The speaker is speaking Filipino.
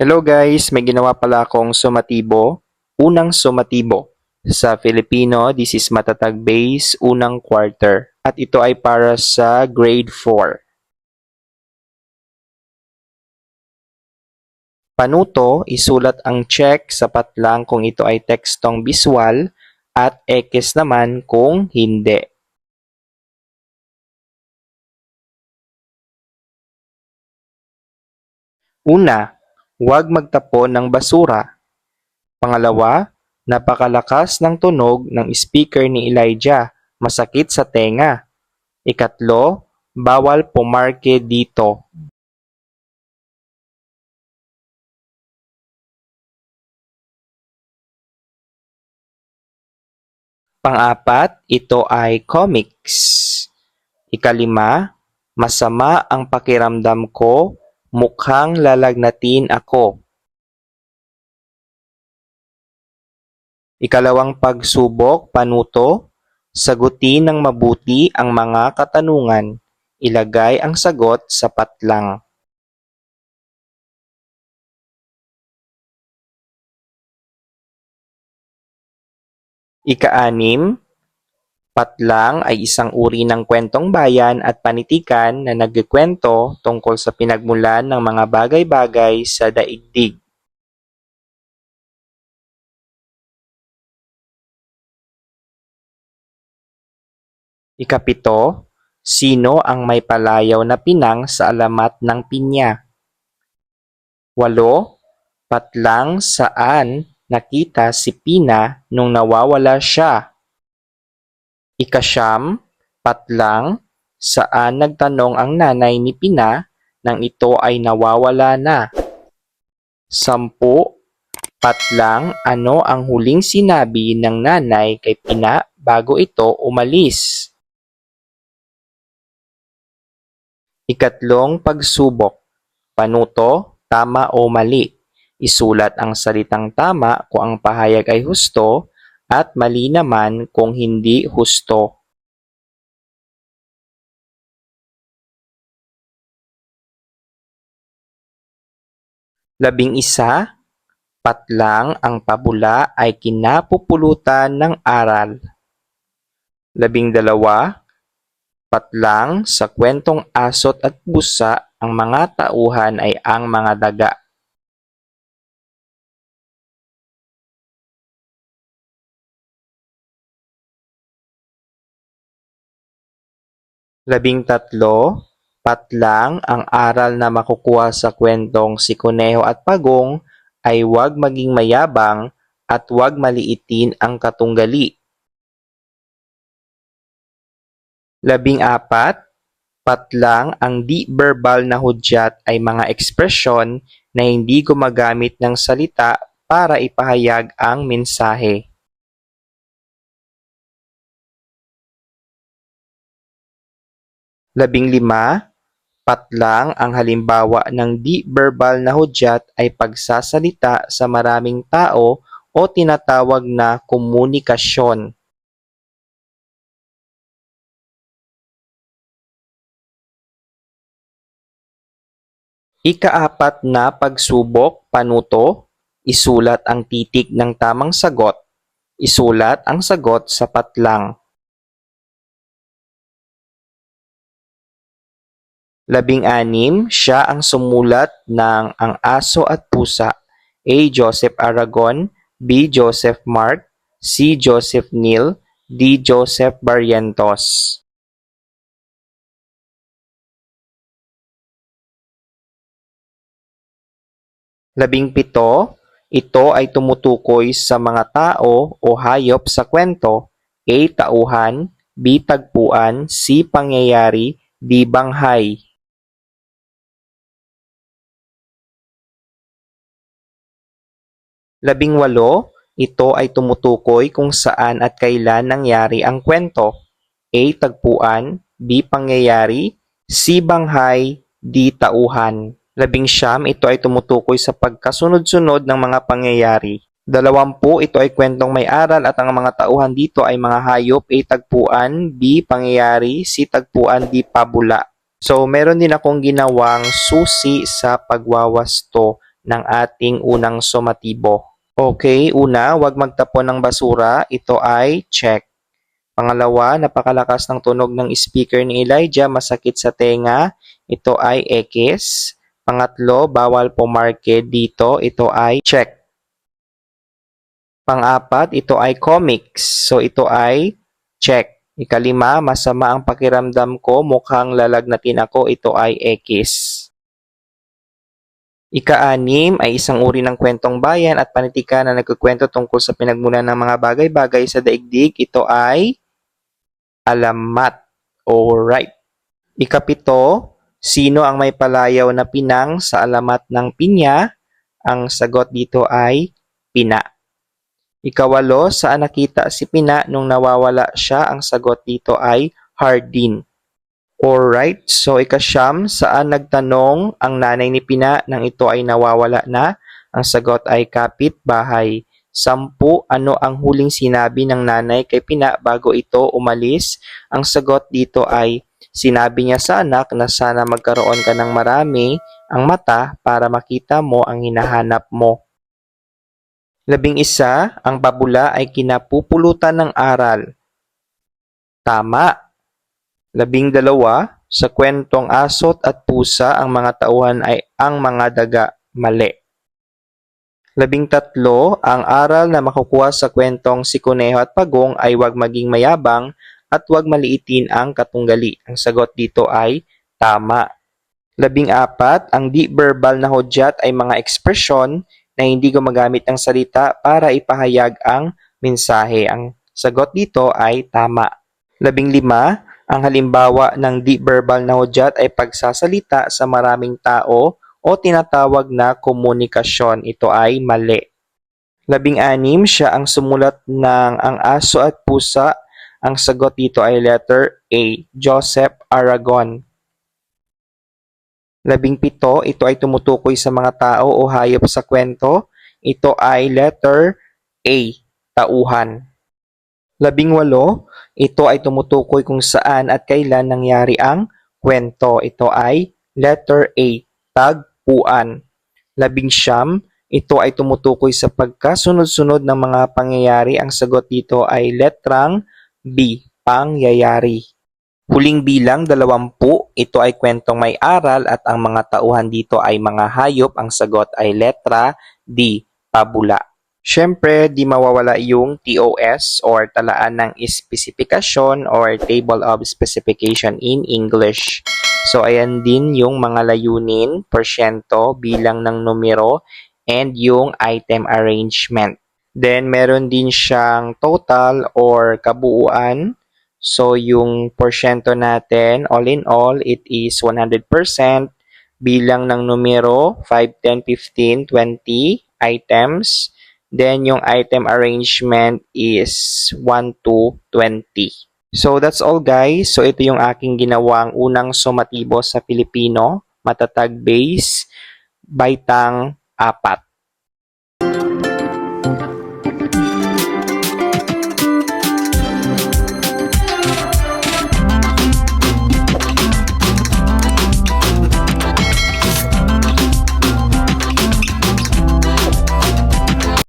Hello guys, may ginawa pala akong sumatibo, unang sumatibo. Sa Filipino, this is matatag base, unang quarter. At ito ay para sa grade 4. Panuto, isulat ang check sapat lang kung ito ay tekstong biswal at X naman kung hindi. Una, huwag magtapon ng basura. Pangalawa, napakalakas ng tunog ng speaker ni Elijah, masakit sa tenga. Ikatlo, bawal pumarke dito. Pang-apat, ito ay comics. Ikalima, masama ang pakiramdam ko, mukhang lalagnatin ako. Ikalawang pagsubok, panuto, sagutin ng mabuti ang mga katanungan. Ilagay ang sagot sapat lang. Ika-anim, patlang ay isang uri ng kwentong bayan at panitikan na nagkikwento tungkol sa pinagmulan ng mga bagay-bagay sa daigdig. Ikapito, sino ang may palayaw na pinang sa alamat ng pinya? Walo, patlang saan nakita si Pina nung nawawala siya? Ikasyam, patlang saan nagtanong ang nanay ni Pina nang ito ay nawawala na? Sampu, patlang ano ang huling sinabi ng nanay kay Pina bago ito umalis? Ikatlong pagsubok. Panuto, tama o mali. Isulat ang salitang tama kung ang pahayag ay husto at mali naman kung hindi husto. Labing isa, patlang ang pabula ay kinapupulutan ng aral. Labing dalawa, patlang sa kwentong asot at busa ang mga tauhan ay ang mga daga. Labing tatlo, patlang ang aral na makukuha sa kwentong si Kuneho at Pagong ay huwag maging mayabang at huwag maliitin ang katunggali. Labing apat, patlang ang di-verbal na hudyat ay mga ekspresyon na hindi gumagamit ng salita para ipahayag ang mensahe. Labing lima, patlang ang halimbawa ng di-verbal na hudyat ay pagsasalita sa maraming tao o tinatawag na komunikasyon. Ikaapat na pagsubok, panuto, isulat ang titik ng tamang sagot. Isulat ang sagot sapat lang. Labing-anim, siya ang sumulat ng Ang Aso at Pusa. A. Joseph Aragon B. Joseph Mark C. Joseph Neal D. Joseph Barrientos Labing pito, ito ay tumutukoy sa mga tao o hayop sa kwento. A. Tauhan B. Tagpuan C. Pangyayari D. Banghay Labing walo, ito ay tumutukoy kung saan at kailan nangyari ang kwento. A. Tagpuan B. Pangyayari C. Banghay D. Tauhan Labing siyam, ito ay tumutukoy sa pagkasunod-sunod ng mga pangyayari. Dalawampu, ito ay kwentong may aral at ang mga tauhan dito ay mga hayop, A. Tagpuan, B. Pangyayari, C. Tagpuan, D. Pabula. So, meron din akong ginawang susi sa pagwawasto ng ating unang sumatibo. Okay, una, huwag magtapon ng basura. Ito ay check. Pangalawa, napakalakas ng tunog ng speaker ni Elijah, masakit sa tenga. Ito ay X. Pangatlo, bawal pumarke dito. Ito ay check. Pang-apat, ito ay comics. So ito ay check. Ikalima, masama ang pakiramdam ko, mukhang lalagnatin ako. Ito ay X. Ika-anim ay isang uri ng kwentong bayan at panitika na nagkukwento tungkol sa pinagmulan ng mga bagay-bagay sa daigdig. Ito ay alamat. Alright. Ikapito, sino ang may palayaw na pinang sa alamat ng pinya? Ang sagot dito ay pina. Ikawalo, saan nakita si Pina nung nawawala siya? Ang sagot dito ay Hardin. Alright, so ikasyam, saan nagtanong ang nanay ni Pina nang ito ay nawawala na? Ang sagot ay kapit bahay. Sampu, ano ang huling sinabi ng nanay kay Pina bago ito umalis? Ang sagot dito ay sinabi niya sa anak na sana magkaroon ka ng marami ang mata para makita mo ang hinahanap mo. Labing isa, ang babula ay kinapupulutan ng aral. Tama. Labing dalawa, sa kwentong asot at pusa ang mga tauhan ay ang mga daga. Mali. Labing tatlo, ang aral na makukuha sa kwentong si Kuneho at Pagong ay huwag maging mayabang at huwag maliitin ang katunggali. Ang sagot dito ay tama. Labing apat, ang di verbal na hudyat ay mga ekspresyon na hindi gumagamit ng salita para ipahayag ang mensahe. Ang sagot dito ay tama. Labing lima, ang halimbawa ng di verbal na hudyat ay pagsasalita sa maraming tao o tinatawag na komunikasyon. Ito ay mali. Labing anim, siya ang sumulat ng ang aso at pusa. Ang sagot dito ay letter A, Joseph Aragon. Labing pito, ito ay tumutukoy sa mga tao o hayop sa kwento. Ito ay letter A, tauhan. Labing walo, ito ay tumutukoy kung saan at kailan nangyari ang kwento. Ito ay letter A, tagpuan. Labing siyam, ito ay tumutukoy sa pagkasunod-sunod ng mga pangyayari. Ang sagot dito ay letrang B, pangyayari. Huling bilang, dalawampu. Ito ay kwentong may aral at ang mga tauhan dito ay mga hayop. Ang sagot ay letra D, pabula. Siyempre, di mawawala yung TOS or talaan ng especification or table of specification in English. So, ayan din yung mga layunin, porsyento, bilang ng numero, and yung item arrangement. Then, meron din siyang total or kabuuan. So, yung porsyento natin, all in all, it is 100%. Bilang ng numero, 5, 10, 15, 20 items. Then, yung item arrangement is 1 to 20. So, that's all guys. So, ito yung aking ginawang unang sumatibo sa Filipino, matatag base, baitang apat.